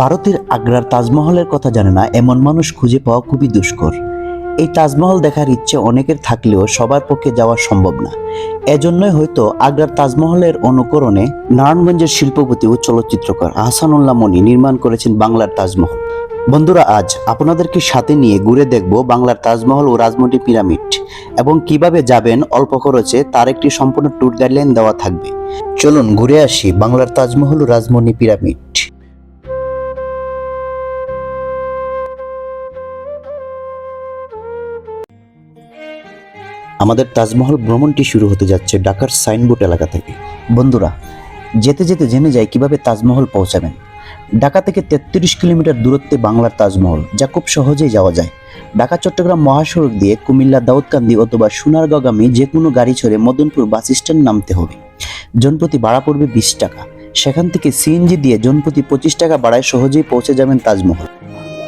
ভারতের আগ্রার তাজমহলের কথা জানে না, এমন মানুষ খুঁজে পাওয়া খুবই দুষ্কর। এই তাজমহল দেখার ইচ্ছে অনেকের থাকলেও সবার পক্ষে যাওয়া সম্ভব না। এজন্যই হয়তো আগ্রার তাজমহলের অনুকরণে নারায়ণগঞ্জের শিল্পপতি ও চলচ্চিত্রকার আহসানুল্লাহ মনি নির্মাণ করেছেন বাংলার তাজমহল। বন্ধুরা, আজ আপনাদেরকে সাথে নিয়ে ঘুরে দেখব বাংলার তাজমহল ও রাজমন্ডি পিরামিড এবং কীভাবে যাবেন অল্প খরচে তার একটি সম্পূর্ণ ট্যুর গাইডলাইন দেওয়া থাকবে। চলুন ঘুরে আসি বাংলার তাজমহল ও রাজমন্ডি পিরামিড। আমাদের তাজমহল ভ্রমণটি শুরু হতে যাচ্ছে ঢাকার সাইনবোর্ড এলাকা থেকে। বন্ধুরা, যেতে যেতে জেনে যায় কীভাবে তাজমহল পৌঁছাবেন। ঢাকা থেকে তেত্রিশ কিলোমিটার দূরত্বে বাংলার তাজমহল, যা খুব সহজেই যাওয়া যায়। ঢাকা, চট্টগ্রাম মহাসড়ক দিয়ে কুমিল্লা, দাউদকান্দি অথবা সোনারগাঁওগামী যে কোনো গাড়ি ছড়ে মদনপুর বাস স্ট্যান্ড নামতে হবে। জনপ্রতি ভাড়া পড়বে বিশ টাকা। সেখান থেকে সিএনজি দিয়ে জনপ্রতি পঁচিশ টাকা বাড়ায় সহজেই পৌঁছে যাবেন তাজমহল।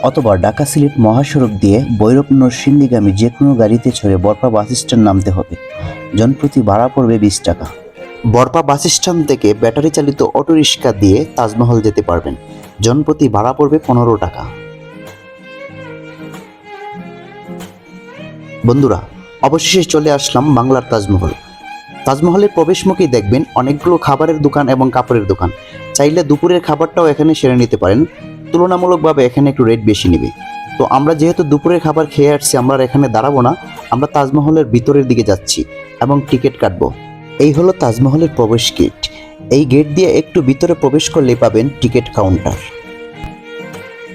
অথবা ঢাকা সিলেট মহাসড়ক দিয়ে ভৈরব নরসিংদীগামী যে কোনো গাড়িতে চড়ে বরপা বাস স্ট্যান্ড নামতে হবে। জনপ্রতি ভাড়া পড়বে বিশ টাকা। বরপা বাস স্ট্যান্ড থেকে ব্যাটারি চালিত অটোরিক্সা দিয়ে তাজমহল যেতে পারবেন। জনপ্রতি ভাড়া পড়বে পনেরো টাকা। বন্ধুরা, অবশেষে চলে আসলাম বাংলার তাজমহল। তাজমহলের প্রবেশমুখেই দেখবেন অনেকগুলো খাবারের দোকান এবং কাপড়ের দোকান। চাইলে দুপুরের খাবারটাও এখানে সেরে নিতে পারেন। তুলনামূলকভাবে এখানে একটু রেট বেশি নেবে। তো আমরা যেহেতু দুপুরের খাবার খেয়ে আসছি, আমরা এখানে দাঁড়াবো না, আমরা তাজমহলের ভিতরের দিকে যাচ্ছি এবং টিকিট কাটবো। এই হলো তাজমহলের প্রবেশ গেট এই গেট দিয়ে একটু ভিতরে প্রবেশ করলে পাবেন টিকিট কাউন্টার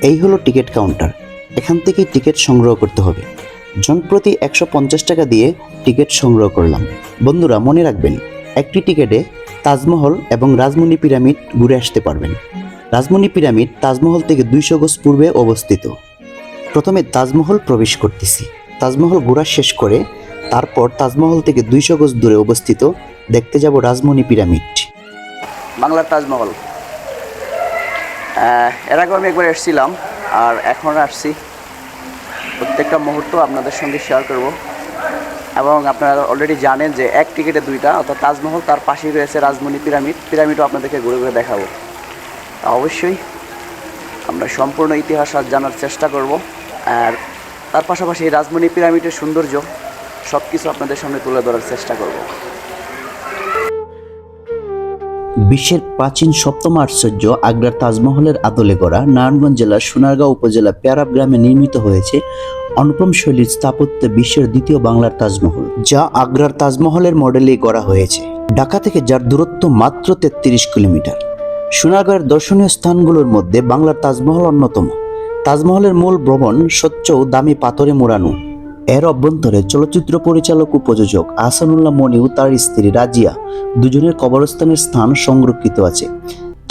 এই হলো টিকিট কাউন্টার এখান থেকেই টিকিট সংগ্রহ করতে হবে। জনপ্রতি একশো পঞ্চাশ টাকা দিয়ে টিকিট সংগ্রহ করলাম। বন্ধুরা, মনে রাখবেন, একটি টিকিটে তাজমহল এবং রাজমণি পিরামিড ঘুরে আসতে পারবেন। রাজমণি পিরামিড তাজমহল থেকে দুইশো গজ পূর্বে অবস্থিত। প্রথমে তাজমহল প্রবেশ করতেছি। তাজমহল ঘোরা শেষ করে তারপর তাজমহল থেকে দুইশো গজ দূরে অবস্থিত দেখতে যাব রাজমণি পিরামিড। বাংলার তাজমহল। এর আগে আমি একবার এসেছিলাম আর এখন আসছি। প্রত্যেকটা মুহূর্ত আপনাদের সঙ্গে শেয়ার করব। এবং আপনারা অলরেডি জানেন যে এক টিকিটে দুইটা, অর্থাৎ তাজমহল তার পাশেই রয়েছে রাজমণি পিরামিড। পিরামিডও আপনাদেরকে ঘুরে ঘুরে দেখাবো। অবশ্যই আমরা সম্পূর্ণ ইতিহাস আজ জানার চেষ্টা করব। আর তার পাশাপাশি এই রাজমণি পিরামিডের সৌন্দর্য সব কিছু আপনাদের সামনে তুলে ধরার চেষ্টা করব। বিশ্বের প্রাচীন সপ্তম আশ্চর্য আগ্রার তাজমহলের আদলে গড়া নারায়ণগঞ্জ জেলার সোনারগাঁও উপজেলা প্যারাব গ্রামে নির্মিত হয়েছে অনুপম শৈলীর স্থাপত্যে বিশ্বের দ্বিতীয় বাংলার তাজমহল, যা আগ্রার তাজমহলের মডেলে গড়া হয়েছে। ঢাকা থেকে যার দূরত্ব মাত্র তেত্রিশ কিলোমিটার। সোনারগাঁয়ের দর্শনীয় স্থানগুলোর মধ্যে বাংলার তাজমহল অন্যতম। তাজমহলের মূল ভ্রমণ স্বচ্ছ ও দামি পাথরে মোড়ানো। এর অভ্যন্তরে চলচ্চিত্র পরিচালক ও প্রযোজক আহসানুল্লাহ মনি ও তার স্ত্রী রাজিয়া দুজনের কবরস্থানের স্থান সংরক্ষিত আছে।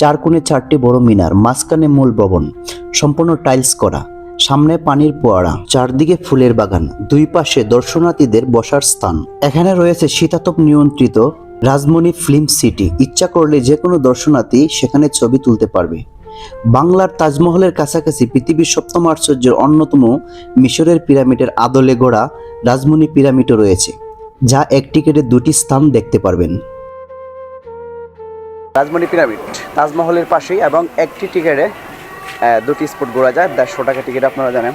চার কোণে চারটি বড় মিনার, মাঝখানে মূল ভবন, সম্পূর্ণ টাইলস করা, সামনে পানির পোয়ারা চারদিকে ফুলের বাগান, দুই পাশে দর্শনার্থীদের বসার স্থান। এখানে রয়েছে শীতাতপ নিয়ন্ত্রিত রাজমণি ফিল্ম সিটি। ইচ্ছা করলে যে কোনো দর্শনার্থী সেখানে ছবি তুলতে পারবে। বাংলার তাজমহলের কাছাকাছি পৃথিবীর সপ্তম আশ্চর্যের অন্যতম মিশরের পিরামিডের আদলে গড়া রাজমণি পিরামিডও রয়েছে, যা এক টিকেটে দুটি স্থান দেখতে পারবেন। রাজমণি পিরামিড তাজমহলের পাশেই এবং একটি টিকিটে দুটি স্পট ঘোরা যায়, দেড়শো টাকা টিকিট আপনারা জানেন।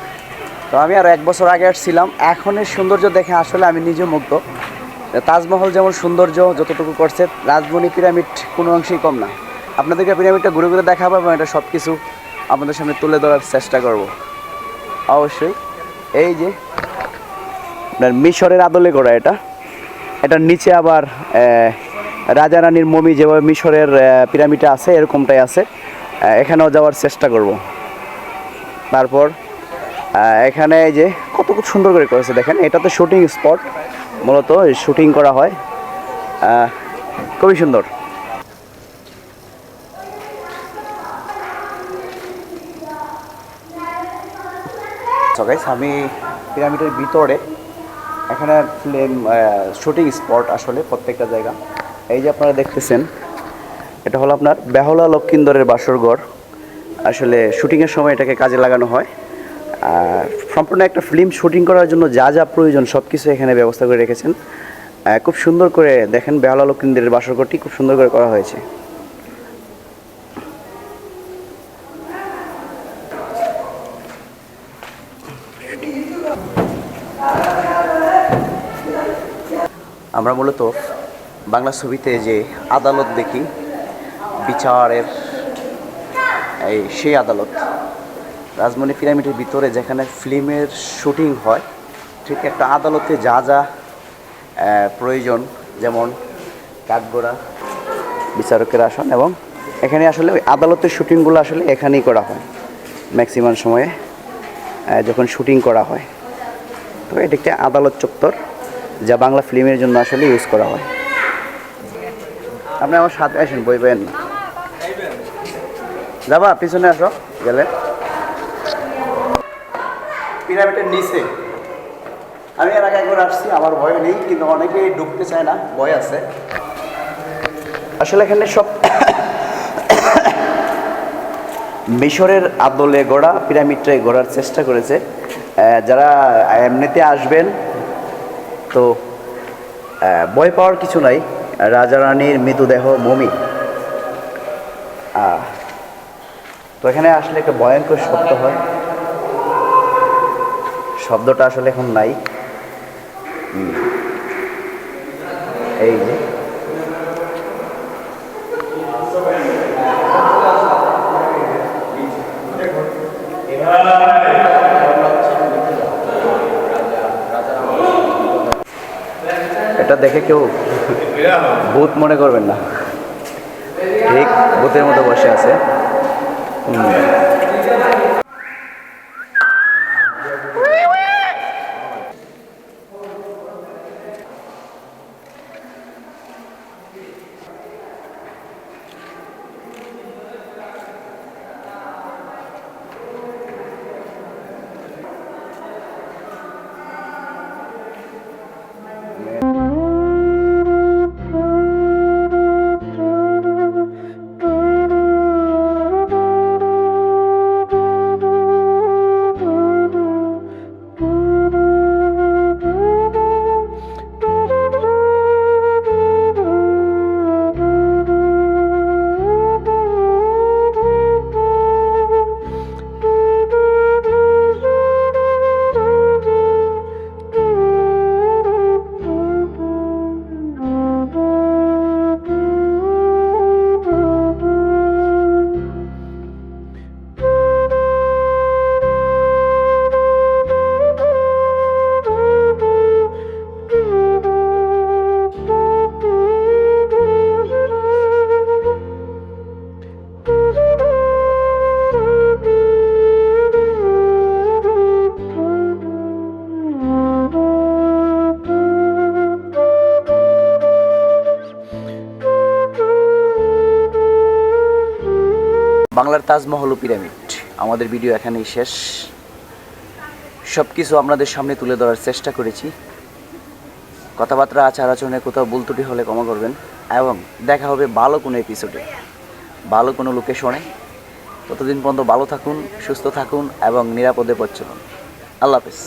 তো আমি আর এক বছর আগে আসছিলাম, এখনের সৌন্দর্য দেখে আসলে আমি নিজে মুগ্ধ। তাজমহল যেমন সৌন্দর্য যতটুকু করছে রাজমণি পিরামিড কোনো অংশেই কম না। আপনাদেরকে পিরামিডটা ঘুরে ঘুরে দেখাবো এবং এটা সব কিছু আপনাদের সামনে তুলে ধরার চেষ্টা করব। অবশ্যই এই যে আপনার মিশরের আদলে করা এটা। এটার নিচে আবার রাজা রানীর মমি যেভাবে মিশরের আহ, পিরামিডে আছে এরকমটাই আছে। এখানেও যাওয়ার চেষ্টা করব। তারপর এখানে এই যে কত খুব সুন্দর করে করেছে দেখেন এটা তো শুটিং স্পট মূলত শুটিং করা হয়। খুবই সুন্দর। So আমি পিরামিডের ভিতরে এখানে ফিল্ম শুটিং স্পট আসলে প্রত্যেকটা জায়গা। এই যে আপনারা দেখতেছেন, এটা হলো আপনার বেহলা লক্ষিন্দরের বাসরঘর আসলে শুটিংয়ের সময় এটাকে কাজে লাগানো হয়। সম্পূর্ণ একটা ফিল্ম শুটিং করার জন্য যা যা প্রয়োজন সব কিছু এখানে ব্যবস্থা করে রেখেছেন। খুব সুন্দর করে দেখেন বেহলাল কেন্দ্রের বাসরঘরটি, খুব সুন্দর করে করা হয়েছে। আমরা মূলত বাংলা ছবিতে যে আদালত দেখি, বিচারের এই সেই আদালত। রাজমণি পিরামিডের ভিতরে যেখানে ফিল্মের শুটিং হয়, ঠিক একটা আদালতে যা যা প্রয়োজন, যেমন কাঠগোড়া, বিচারকের আসন এবং এখানে আসলে ওই আদালতের শুটিংগুলো আসলে এখানেই করা হয় ম্যাক্সিমাম সময়ে যখন শুটিং করা হয়। তো এটা একটা আদালত চত্বর, যা বাংলা ফিল্মের জন্য আসলে ইউজ করা হয়। আপনি আমার সাথে আসেন, বই পেন না। যাবা, পিছনে আসো, গেলে। পিরামিডের নিচে। আমি এর আগে একবার আসছি, আমার ভয় নেই, কিন্তু অনেকেই ঢুকতে চায় না, ভয় আছে। আসলে এখানে সব মিশরের আদলে গড়া, পিরামিডটাই গড়ার চেষ্টা করেছে। যারা এমনিতে আসবেন, তো ভয় পাওয়ার কিছু নাই। রাজা রানীর মৃতদেহ মমি। তো এখানে আসলে একটা ভয়ঙ্কর শব্দ হয়। শব্দটা আসলে এখন নাই। এই যে। এটা দেখে কেউ ভূত মনে করবেন না। ঠিক, ভূতের মতো বসে আছে। হুম। বাংলার তাজমহল পিরামিড। আমাদের ভিডিও এখানেই শেষ। সব কিছু আপনাদের সামনে তুলে ধরার চেষ্টা করেছি। কথাবার্তা, আচার আচরণে কোথাও ভুল ত্রুটি হলে ক্ষমা করবেন এবং দেখা হবে ভালো কোনো এপিসোডে ভালো কোনো লোকেশনে ততদিন পর্যন্ত ভালো থাকুন, সুস্থ থাকুন এবং নিরাপদে পথ চলুন। আল্লাহ হাফেজ।